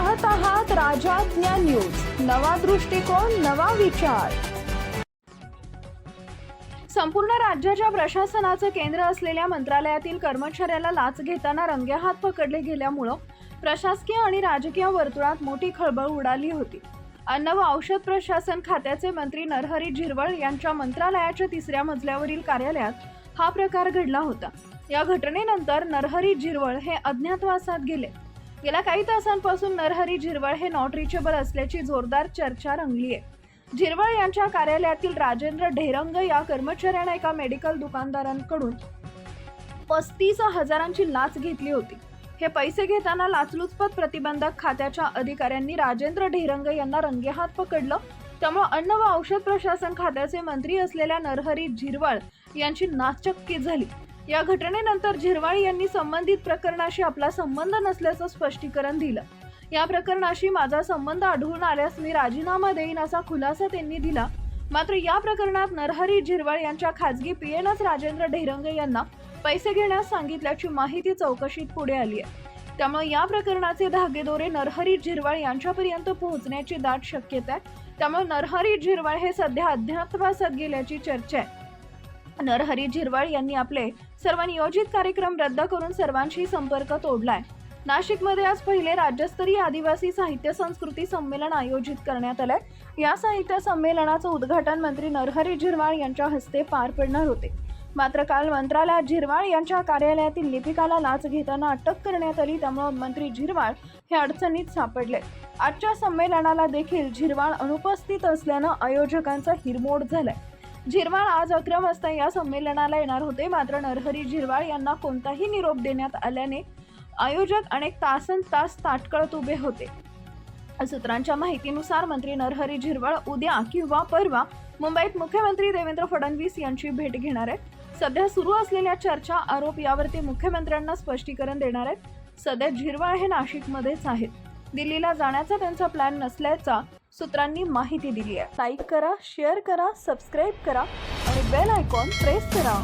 पाहत आहात राजाज्ञा न्यूज. नवा दृष्टिकोन नवा विचार. संपूर्ण राज्याच्या प्रशासनाचं केंद्र असलेल्या मंत्रालयातील कर्मचाऱ्याला लाच घेताना रंगेहात पकडले गेल्यामुळं प्रशासकीय आणि राजकीय वर्तुळात मोठी खळबळ उडाली होती. अन्न व औषध प्रशासन खात्याचे मंत्री नरहरी झिरवळ यांच्या मंत्रालयाच्या तिसऱ्या मजल्यावरील कार्यालयात हा प्रकार घडला होता. या घटनेनंतर नरहरी झिरवळ हे अज्ञातवासात गेले. गेल्या काही तासांपासून नरहरी झिरवळ हे नॉट रिचेबल असल्याची जोरदार चर्चा रंगली आहे झिरवळ यांच्या कार्यालयातील राजेंद्र ढेरंग या कर्मचाऱ्याने एका मेडिकल दुकानदारांकडून पस्तीस हजारांची लाच घेतली होती. हे पैसे घेताना लाचलुचपत प्रतिबंधक खात्याच्या अधिकाऱ्यांनी राजेंद्र ढेरंग यांना रंगेहात पकडलं. त्यामुळे अन्न व औषध प्रशासन खात्याचे मंत्री असलेल्या नरहरी झिरवळ यांची नाचक्की झाली. या घटनेनंतर झिरवाळ यांनी संबंधित प्रकरणाशी आपला संबंध नसल्याचं स्पष्टीकरण दिलं. या प्रकरणाशी माझा संबंध आढळून आल्यास मी राजीनामा देईन असा खुलासा त्यांनी दिला. मात्र या प्रकरणात नरहरी झिरवाळ यांच्या खासगी पीएनच राजेंद्र ढेरंगे यांना पैसे घेण्यास सांगितल्याची माहिती चौकशीत पुढे आली आहे. त्यामुळे या प्रकरणाचे धागेदोरे नरहरी झिरवाळ यांच्यापर्यंत पोहोचण्याची दाट शक्यता आहे. त्यामुळे नरहरी झिरवाळ हे सध्या अध्यात्मासात गेल्याची चर्चा आहे. नरहरी झिरवाळ यांनी आपले सर्व नियोजित कार्यक्रम रद्द करून सर्वांशी संपर्क तोडलाय. नाशिकमध्ये आज पहिले राज्यस्तरीय आदिवासी साहित्य संस्कृती संमेलन आयोजित करण्यात आलंय. या साहित्य संमेलनाचं उद्घाटन मंत्री नरहरी झिरवाळ यांच्या हस्ते पार पडणार होते. मात्र काल मंत्रालयात झिरवाळ यांच्या कार्यालयातील लिपिकाला लाच घेताना अटक करण्यात आली त्यामुळे मंत्री झिरवाळ हे अडचणीत सापडले. आजच्या संमेलनाला देखील झिरवाळ अनुपस्थित असल्यानं आयोजकांचा हिरमोड झालाय. झिरवाळ आज अकरा वाजता या संमेलनाला येणार होते. मात्र नरहरी झिरवाळ यांना कोणताही निरोप देण्यात आल्याने आयोजक अनेक तासन तास ताटकळत उभे होते. सूत्रांच्या माहितीनुसार मंत्री नरहरी झिरवाळ उद्या किंवा परवा मुंबईत मुख्यमंत्री देवेंद्र फडणवीस यांची भेट घेणार आहेत. सध्या सुरू असलेल्या चर्चा आरोप यावरती मुख्यमंत्र्यांना स्पष्टीकरण देणार आहेत. सध्या झिरवाळ हे नाशिकमध्येच आहेत. दिल्लीला जाण्याचा त्यांचा प्लॅन नसल्याचा सूत्रांनी माहिती दिली आहे. लाईक करा शेअर करा सबस्क्राईब करा आणि बेल आयकॉन प्रेस करा.